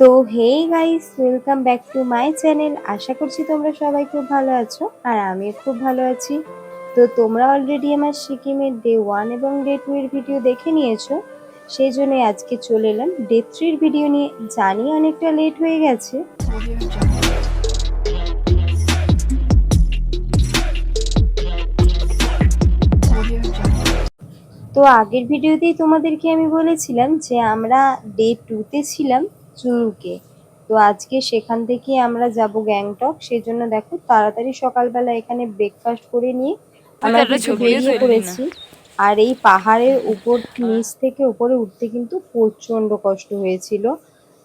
তো hey guys welcome back to my channel আশা করছি তোমরা সবাই খুব ভালো আছো আর আমিও খুব ভালো আছি। তো তোমরা অলরেডি আমার সিকিমের ডে ওয়ান এবং ডে টু এর ভিডিও দেখে নিয়েছো। সেই জন্য আজকে চলে এলাম ডে থ্রির ভিডিও নিয়ে। জানি অনেকটা লেট হয়ে গেছে। তো আগের ভিডিওতেই তোমাদেরকে আমি বলেছিলাম যে আমরা ডে টুতে ছিলাম। চুরুকে। তো আজকে সেখান থেকে আমরা যাব গ্যাংটক। সেই জন্য দেখো তাড়াতাড়ি সকালবেলা এখানে ব্রেকফাস্ট করে নিয়ে আমরা ছবিও বেরিয়ে পড়েছি। আর এই পাহাড়ের উপর নিচ থেকে উপরে উঠতে কিন্তু প্রচণ্ড কষ্ট হয়েছিল।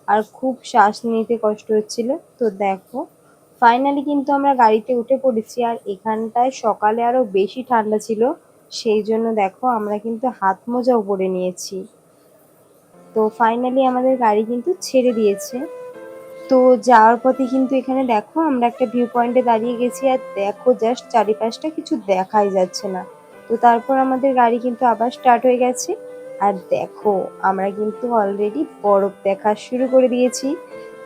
আর খুব শ্বাস নিতে কষ্ট হচ্ছিল। তো দেখো ফাইনালি কিন্তু আমরা গাড়িতে উঠে পড়েছি। আর এখানটায় সকালে আরও বেশি ঠান্ডা ছিল। সেই জন্য দেখো আমরা কিন্তু হাত মোজাও পরে নিয়েছি। তো ফাইনালি আমাদের গাড়ি কিন্তু ছেড়ে দিয়েছে। তো যাওয়ার পথে কিন্তু এখানে দেখো আমরা একটা ভিউ পয়েন্টে দাঁড়িয়ে গেছি আর দেখো জাস্ট চারিপাশটা কিছু দেখাই যাচ্ছে না। তো তারপর আমাদের গাড়ি কিন্তু আবার স্টার্ট হয়ে গেছে। আর দেখো আমরা কিন্তু অলরেডি বরফ দেখা শুরু করে দিয়েছি।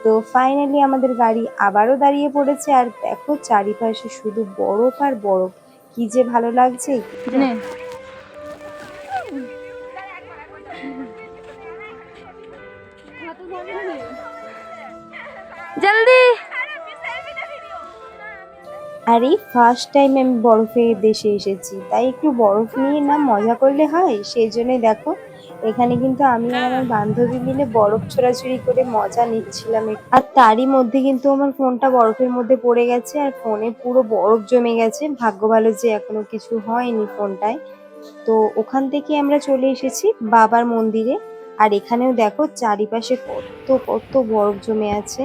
তো ফাইনালি আমাদের গাড়ি আবারও দাঁড়িয়ে পড়েছে আর দেখো চারিপাশে শুধু বরফ আর বরফ। কি যে ভালো লাগছে। জলদি। ফার্স্ট টাইম আমি বরফের দেশে এসেছি, তাই একটু বরফ নিয়ে না মজা করলে হয়? সেই জন্যই দেখো, এখানে কিন্তু আমি আর আমার বান্ধবী মিলে বরফ ছোড়াছুড়ি করে মজা নিচ্ছিলাম আর তারই মধ্যে কিন্তু আমার ফোনটা বরফের মধ্যে পড়ে গেছে, আর ফোনে পুরো বরফ জমে গেছে। ভাগ্য ভালো যে এখনও কিছু হয়নি ফোনটায়। তো ওখান থেকে আমরা চলে এসেছি বাবার মন্দিরে। আর এখানেও দেখো, চারিপাশে কত কত বরফ জমে আছে।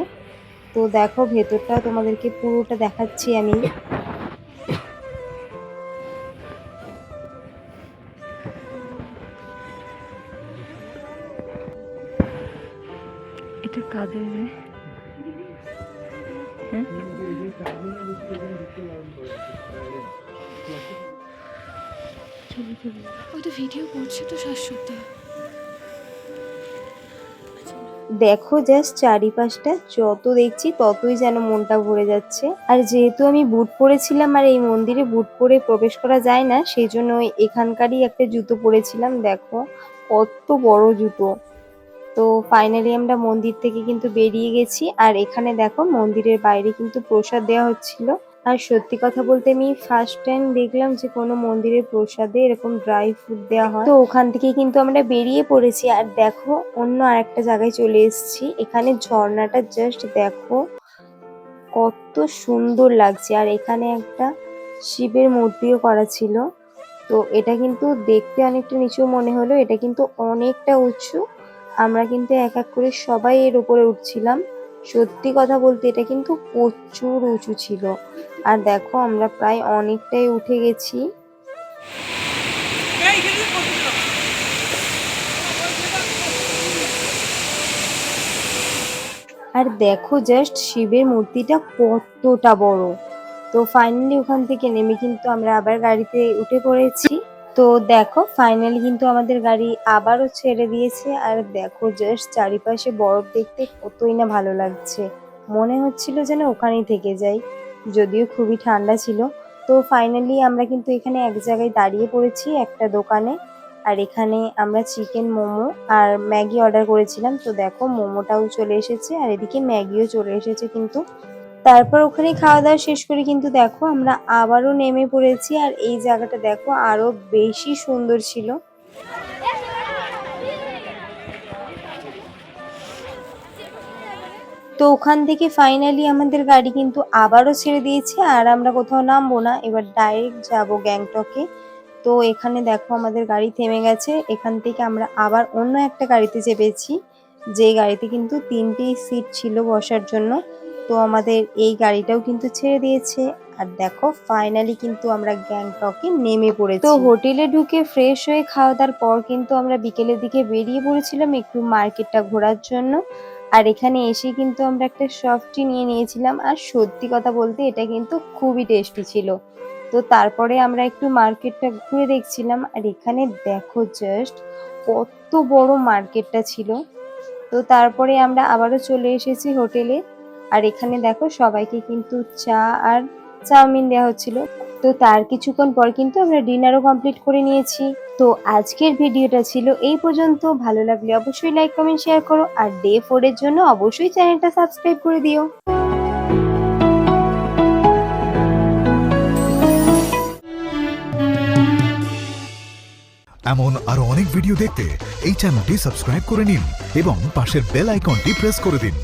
তো দেখো ভেতরটা তোমাদেরকে পুরোটা দেখাচ্ছি আমি। এটা কাদের রে? হ্যাঁ? ওই তো ভিডিও করছে তো শাশ্বতী দেখো জাস্ট চারিপাশটা, যত দেখছি ততই যেন মনটা ভরে যাচ্ছে। আর যেহেতু আমি বুট পরেছিলাম আর এই মন্দিরে বুট পরে প্রবেশ করা যায় না, সেই জন্য এখানকারই একটা জুতো পরেছিলাম, দেখো। কত বড় জুতো। তো ফাইনালি আমরা মন্দির থেকে কিন্তু বেরিয়ে গেছি। আর এখানে দেখো মন্দিরের বাইরে কিন্তু প্রসাদ দেওয়া হচ্ছিল। আর সত্যি কথা বলতে আমি ফার্স্ট টাইম দেখলাম যে কোনো মন্দিরের প্রসাদে এরকম ড্রাই ফ্রুট দেওয়া হয়। তো ওখান থেকে কিন্তু আমরা বেরিয়ে পড়েছি আর দেখো, অন্য আরেকটা জায়গায় চলে এসেছি। এখানে ঝর্ণাটা জাস্ট দেখো, কত সুন্দর লাগছে। আর এখানে একটা শিবের মূর্তিও করা ছিল। তো এটা কিন্তু দেখতে অনেকটা নিচু মনে হলো। এটা কিন্তু অনেকটা উঁচু। আমরা কিন্তু এক এক করে সবাই এর উপরে উঠছিলাম। সত্যি কথা বলতে এটা কিন্তু প্রচুর উঁচু ছিল। আর দেখো আমরা প্রায় অনেকটাই উঠে গেছি। আর দেখো জাস্ট শিবের মূর্তিটা কতটা বড়। তো ফাইনালি ওখান থেকে নেমে কিন্তু আমরা আবার গাড়িতে উঠে পড়েছি। তো দেখো ফাইনালি কিন্তু আমাদের গাড়ি আবারও ছেড়ে দিয়েছে। আর দেখো জাস্ট চারিপাশে বরফ দেখতে কতই না ভালো লাগছে। মনে হচ্ছিল যেন ওখানেই থেকে যাই, যদিও খুবই ঠান্ডা ছিল। তো ফাইনালি আমরা কিন্তু এখানে এক জায়গায় দাঁড়িয়ে পড়েছি, একটা দোকানে। আর এখানে আমরা চিকেন মোমো আর ম্যাগি অর্ডার করেছিলাম। তো দেখো, মোমোটাও চলে এসেছে। আর এদিকে ম্যাগিও চলে এসেছে কিন্তু। তারপর ওখানে খাওয়া দাওয়া শেষ করে কিন্তু দেখো আমরা আবারও নেমে পড়েছি আর এই জায়গাটা দেখো আরও বেশি সুন্দর ছিল। তো ওখান থেকে ফাইনালি আমাদের গাড়ি কিন্তু আবারও ছেড়ে দিয়েছে আর আমরা কোথাও নামবো না, এবার ডাইরেক্ট যাব গ্যাংটকে। তো এখানে দেখো আমাদের গাড়ি থেমে গেছে, এখান থেকে আমরা আবার অন্য একটা গাড়িতে চেপেছি, যে গাড়িতে কিন্তু তিনটি সিট ছিল বসার জন্য। তো আমাদের এই গাড়িটাও কিন্তু ছেড়ে দিয়েছে। আর দেখো ফাইনালি কিন্তু আমরা গ্যাংটকে নেমে পড়েছি। তো হোটেলে ঢুকে ফ্রেশ হয়ে খাওয়া দাওয়ার পর কিন্তু আমরা বিকেলের দিকে বেরিয়ে পড়েছিলাম একটু মার্কেটটা ঘোরার জন্য। আর এখানে এসে কিন্তু আমরা একটা সফটি নিয়ে নিয়েছিলাম। আর সত্যি কথা বলতে এটা কিন্তু খুবই টেস্টি ছিল। তো তারপরে আমরা একটু মার্কেটটা ঘুরে দেখছিলাম। আর এখানে দেখো জাস্ট কত বড় মার্কেটটা ছিল। তো তারপরে আমরা আবারও চলে এসেছি হোটেলে। আর এখানে দেখো সবাইকে কিন্তু চা আর চাউমিন দেওয়া হচ্ছিল। তো তার কিছুক্ষণ পর কিন্তু আমরা ডিনারও কমপ্লিট করে নিয়েছি। তো আজকের ভিডিওটা ছিল এই পর্যন্ত। ভালো লাগলে অবশ্যই লাইক কমেন্ট শেয়ার করো আর ডে ফোর এর জন্য অবশ্যই চ্যানেলটা সাবস্ক্রাইব করে দিও। এমন আরও অনেক ভিডিও দেখতে এই চ্যানেলটি সাবস্ক্রাইব করে নিন এবং পাশের বেল আইকনটি প্রেস করে দিন।